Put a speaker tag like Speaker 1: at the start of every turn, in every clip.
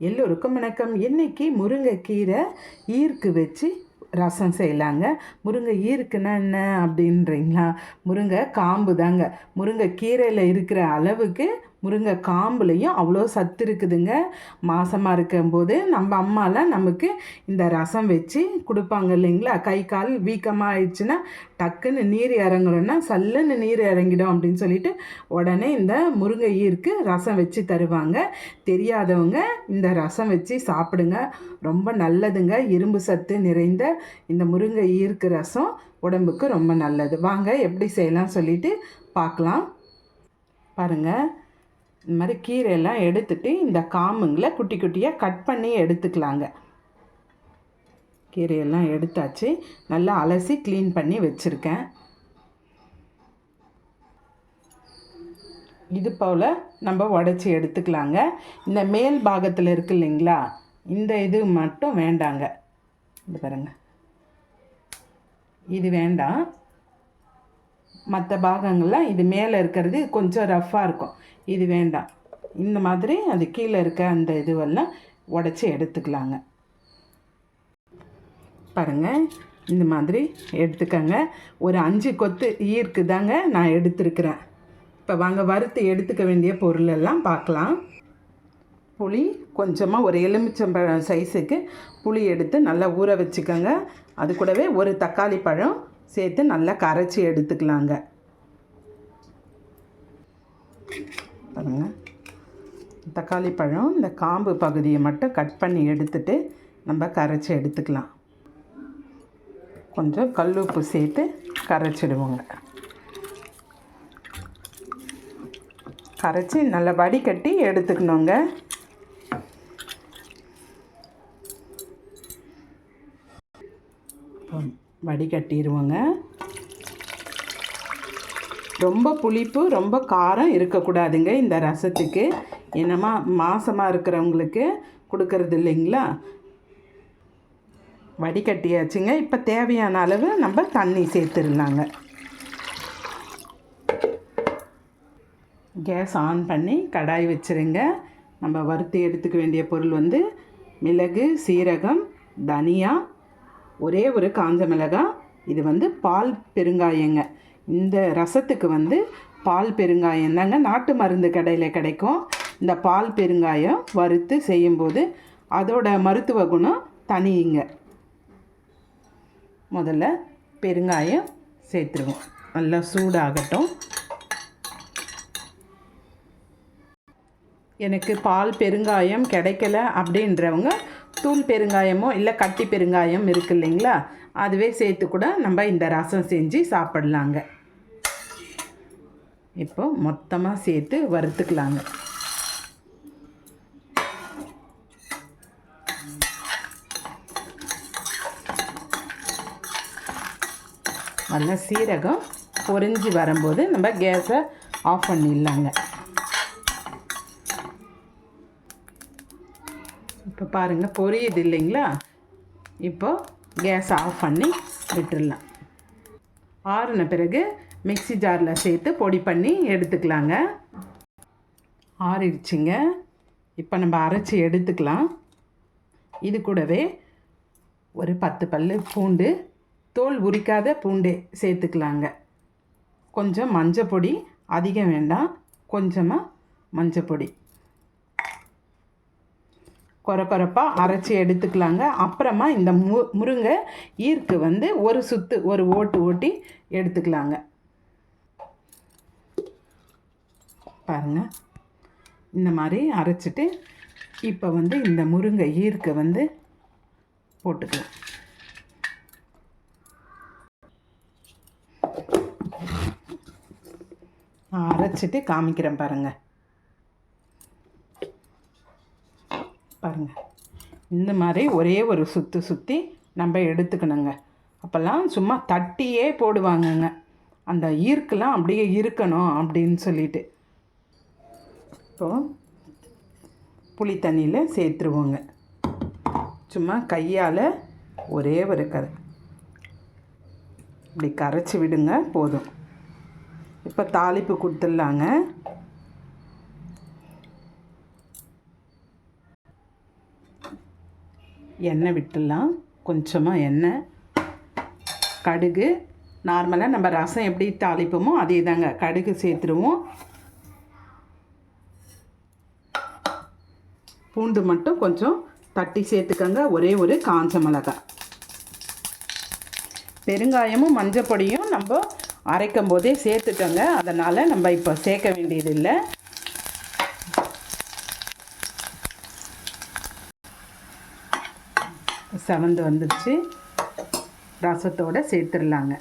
Speaker 1: எல்லோருக்கும் வணக்கம். இன்றைக்கி முருங்கைக்கீரை ஈர்க்கு வச்சு ரசம் செய்யலாங்க. முருங்கை ஈர்க்குன்னா என்ன அப்படின்றீங்களா? முருங்கை காம்பு தாங்க முருங்கை கீரையில் இருக்கிற அளவுக்கு முருங்கை காம்புலையும் அவ்வளோ சத்து இருக்குதுங்க. மாசமாக இருக்கும்போது நம்ம அம்மாலாம் நமக்கு இந்த ரசம் வச்சு கொடுப்பாங்க இல்லைங்களா? கை கால் வீக்கமாக ஆயிடுச்சுன்னா டக்குன்னு நீர் இறங்கணும்னா சல்லுன்னு நீர் இறங்கிடும் அப்படின்னு சொல்லிட்டு உடனே இந்த முருங்கை ஈருக்கு ரசம் வச்சு தருவாங்க. தெரியாதவங்க இந்த ரசம் வச்சு சாப்பிடுங்க. ரொம்ப நல்லதுங்க. இரும்பு சத்து நிறைந்த இந்த முருங்கை ஈர்க்கு ரசம் உடம்புக்கு ரொம்ப நல்லது. வாங்க எப்படி செய்யலாம் சொல்லிட்டு பார்க்கலாம். பாருங்கள் இந்த மாதிரி கீரையெல்லாம் எடுத்துட்டு இந்த காம்புங்களை குட்டி குட்டியாக கட் பண்ணி எடுத்துக்கலாங்க. கீரையெல்லாம் எடுத்தாச்சு. நல்லா அலசி க்ளீன் பண்ணி வச்சுருக்கேன். இது போல் நம்ம உடச்சி எடுத்துக்கலாங்க. இந்த மேல் பாகத்தில் இருக்கு இல்லைங்களா? இந்த இது மட்டும் வேண்டாங்க. இது பாருங்க. இது வேண்டாம். மற்ற பாகங்கள்லாம் இது மேலே இருக்கிறது கொஞ்சம் ரஃப்பாக இருக்கும். இது வேண்டாம். இந்த மாதிரி அது கீழே இருக்க அந்த இதுவெல்லாம் உடச்சி எடுத்துக்கலாங்க. பாருங்கள் இந்த மாதிரி எடுத்துக்கங்க. ஒரு அஞ்சு கொத்து ஈர்க்கு தாங்க நான் எடுத்துருக்கிறேன். இப்போ வாங்க வறுத்து எடுத்துக்க வேண்டிய பொருள் எல்லாம் பார்க்கலாம். புளி கொஞ்சமாக ஒரு எலுமிச்சம்பழம் சைஸுக்கு புளி எடுத்து நல்லா ஊற வச்சுக்கோங்க. அது கூடவே ஒரு தக்காளி பழம் சேர்த்து நல்லா கரைச்சி எடுத்துக்கலாங்க. பாருங்க. தக்காளி பழம் இந்த காம்பு பகுதியை மட்டும் கட் பண்ணி எடுத்துட்டு நம்ம கரைச்சி எடுத்துக்கலாம். கொஞ்சம் கல் உப்பு சேர்த்து கரைச்சிடுவோங்க. கரைச்சி நல்லா வடிகட்டி எடுத்துக்கணுங்க. வடிகட்டிடுவோங்க ரொம்ப புளிப்பு ரொம்ப காரம் இருக்கக்கூடாதுங்க இந்த ரசத்துக்கு. என்னமா மாசமாக இருக்கிறவங்களுக்கு கொடுக்கறது இல்லைங்களா? வடிகட்டியாச்சுங்க. இப்போ தேவையான அளவு நம்ம தண்ணி சேர்த்துடலாங்க. கேஸ் ஆன் பண்ணி கடாய் வச்சுருங்க. நம்ம வறுத்து எடுத்துக்க வேண்டிய பொருள் வந்து மிளகு சீரகம் தனியா ஒரே ஒரு காஞ்ச மிளகாய் இது வந்து பால் பெருங்காயங்க. இந்த ரசத்துக்கு வந்து பால் பெருங்காயம் தாங்க நாட்டு மருந்து கடையில் கிடைக்கும். இந்த பால் பெருங்காயம் வறுத்து செய்யும்போது அதோட மருத்துவ குணம் தனியுங்க முதல்ல பெருங்காயம் சேர்த்துருவோம். நல்லா சூடாகட்டும். எனக்கு பால் பெருங்காயம் கிடைக்கல அப்படின்றவங்க தூள் பெருங்காயமோ இல்லை கட்டி பெருங்காயம் இருக்கு இல்லைங்களா? அதுவே சேர்த்து கூட நம்ம இந்த ரசம் செஞ்சு சாப்பிட்லாங்க. இப்போ மொத்தமாக சேர்த்து வறுத்துக்கலாங்க. நல்லா சீரகம் பொறிஞ்சி வரும்போது நம்ம கேஸை ஆஃப் பண்ணிடலாங்க. இப்போ பாருங்கள் பொரியுது இல்லைங்களா? இப்போது கேஸ் ஆஃப் பண்ணி விட்டுடலாம் ஆறுன பிறகு மிக்ஸி ஜாரில் சேர்த்து பொடி பண்ணி எடுத்துக்கலாங்க. ஆறிடுச்சிங்க. இப்போ நம்ம அரைச்சி எடுத்துக்கலாம். இது கூடவே ஒரு பத்து பல் பூண்டு தோல் உரிக்காத பூண்டு சேர்த்துக்கலாங்க. கொஞ்சம் மஞ்சள் பொடி அதிகம் வேண்டாம் கொஞ்சமாக மஞ்சள் பொடி கொர அரைச்சி எடுத்துக்கலாங்க. அப்புறமா இந்த மு முருங்கை ஈர்க்கு வந்து ஒரு சுத்து ஒரு ஓட்டு ஓட்டி எடுத்துக்கலாங்க. பாருங்கள் இந்த மாதிரி அரைச்சிட்டு இப்போ வந்து இந்த முருங்கை ஈர்க்கை வந்து போட்டுக்கலாம். அரைச்சிட்டு காமிக்கிறேன் பாருங்கள் இந்த மாதிரி ஒரே ஒரு சுற்றி சுற்றி நம்ம எடுத்துக்கணுங்க. அப்போல்லாம் சும்மா தட்டியே போடுவாங்கங்க. அந்த ஈர்க்கெலாம் அப்படியே இருக்கணும் அப்படின்னு சொல்லிட்டு. இப்போது புளி தண்ணியில் சேர்த்துருவோங்க. சும்மா கையால் ஒரே ஒரு கரை இப்படி கரைச்சி விடுங்க போதும். இப்போ தாளிப்பு கொடுத்துடலாங்க. எண்ணெய் விட்டுடலாம். கொஞ்சமாக எண்ணெய். கடுகு. நார்மலாக நம்ம ரசம் எப்படி தாளிப்போமோ அதே தாங்க கடுகு சேர்த்துருவோம். பூண்டு மட்டும் கொஞ்சம் தட்டி சேர்த்துக்கங்க. ஒரே ஒரு காஞ்ச மிளகாய் பெருங்காயமும் மஞ்சள் பொடியும் நம்ம அரைக்கும் போதே சேர்த்துட்டோங்க. அதனால் நம்ம இப்போ சேர்க்க வேண்டியதில்லை. செவந்து வந்துடுச்சு ரசத்தோடு சேர்த்துடலாங்க.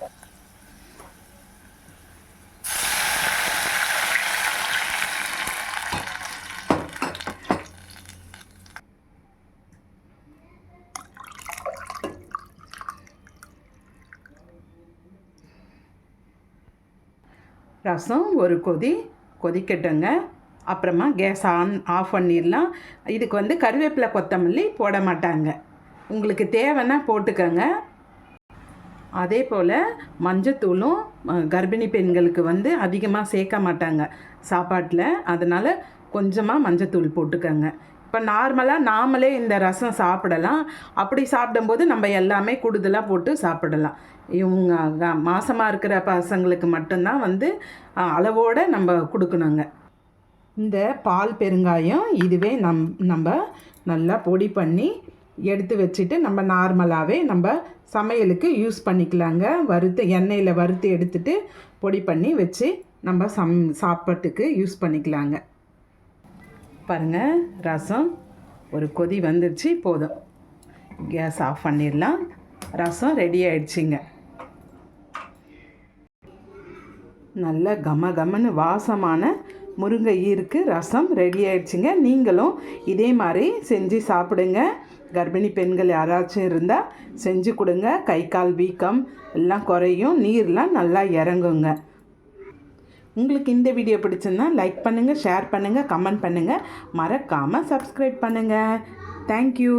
Speaker 1: ரசம் ஒரு கொதி கொதிக்கட்டுங்க. அப்புறமா கேஸ் ஆன் ஆஃப் பண்ணிடலாம். இதுக்கு வந்து கருவேப்பிலை கொத்தமல்லி போட மாட்டாங்க. உங்களுக்கு தேவைன்னா போட்டுக்கோங்க. அதே போல் மஞ்சத்தூளும் கர்ப்பிணி பெண்களுக்கு வந்து அதிகமாக சேர்க்க மாட்டாங்க சாப்பாட்டில். அதனால் கொஞ்சமாக மஞ்சத்தூள் போட்டுக்கோங்க. இப்போ நார்மலாக நாமளே இந்த ரசம் சாப்பிடலாம். அப்படி சாப்பிடும்போது நம்ம எல்லாமே கூடுதலாக போட்டு சாப்பிடலாம். இவங்க மாசமாக இருக்கிற பசங்களுக்கு மட்டும்தான் வந்து அளவோடு நம்ம கொடுக்கணுங்க. இந்த பால் பெருங்காயம் இதுவே நம் நம்ம நல்லா பொடி பண்ணி எடுத்து வச்சுட்டு நம்ம நார்மலாகவே நம்ம சமையலுக்கு யூஸ் பண்ணிக்கலாங்க. வறுத்து எண்ணெயில் வறுத்து எடுத்துட்டு பொடி பண்ணி வச்சு நம்ம சம் சாப்பாட்டுக்கு யூஸ் பண்ணிக்கலாங்க. பாருங்கள் ரசம் ஒரு கொதி வந்துருச்சு போதும். கேஸ் ஆஃப் பண்ணிடலாம். ரசம் ரெடி ஆயிடுச்சுங்க. நல்ல கம கமன்னு வாசமான முருங்கை ஈருக்கு ரசம் ரெடி ஆயிடுச்சுங்க. நீங்களும் இதே மாதிரி செஞ்சு சாப்பிடுங்க. கர்ப்பிணி பெண்கள் யாராச்சும் இருந்தால் செஞ்சு கொடுங்க. கை கால் வீக்கம் எல்லாம் குறையும். நீர்லாம் நல்லா இறங்குங்க. உங்களுக்கு இந்த வீடியோ பிடிச்சிருந்தா லைக் பண்ணுங்கள் ஷேர் பண்ணுங்கள் கமெண்ட் பண்ணுங்கள் மறக்காமல் சப்ஸ்கிரைப் பண்ணுங்கள் தேங்க்யூ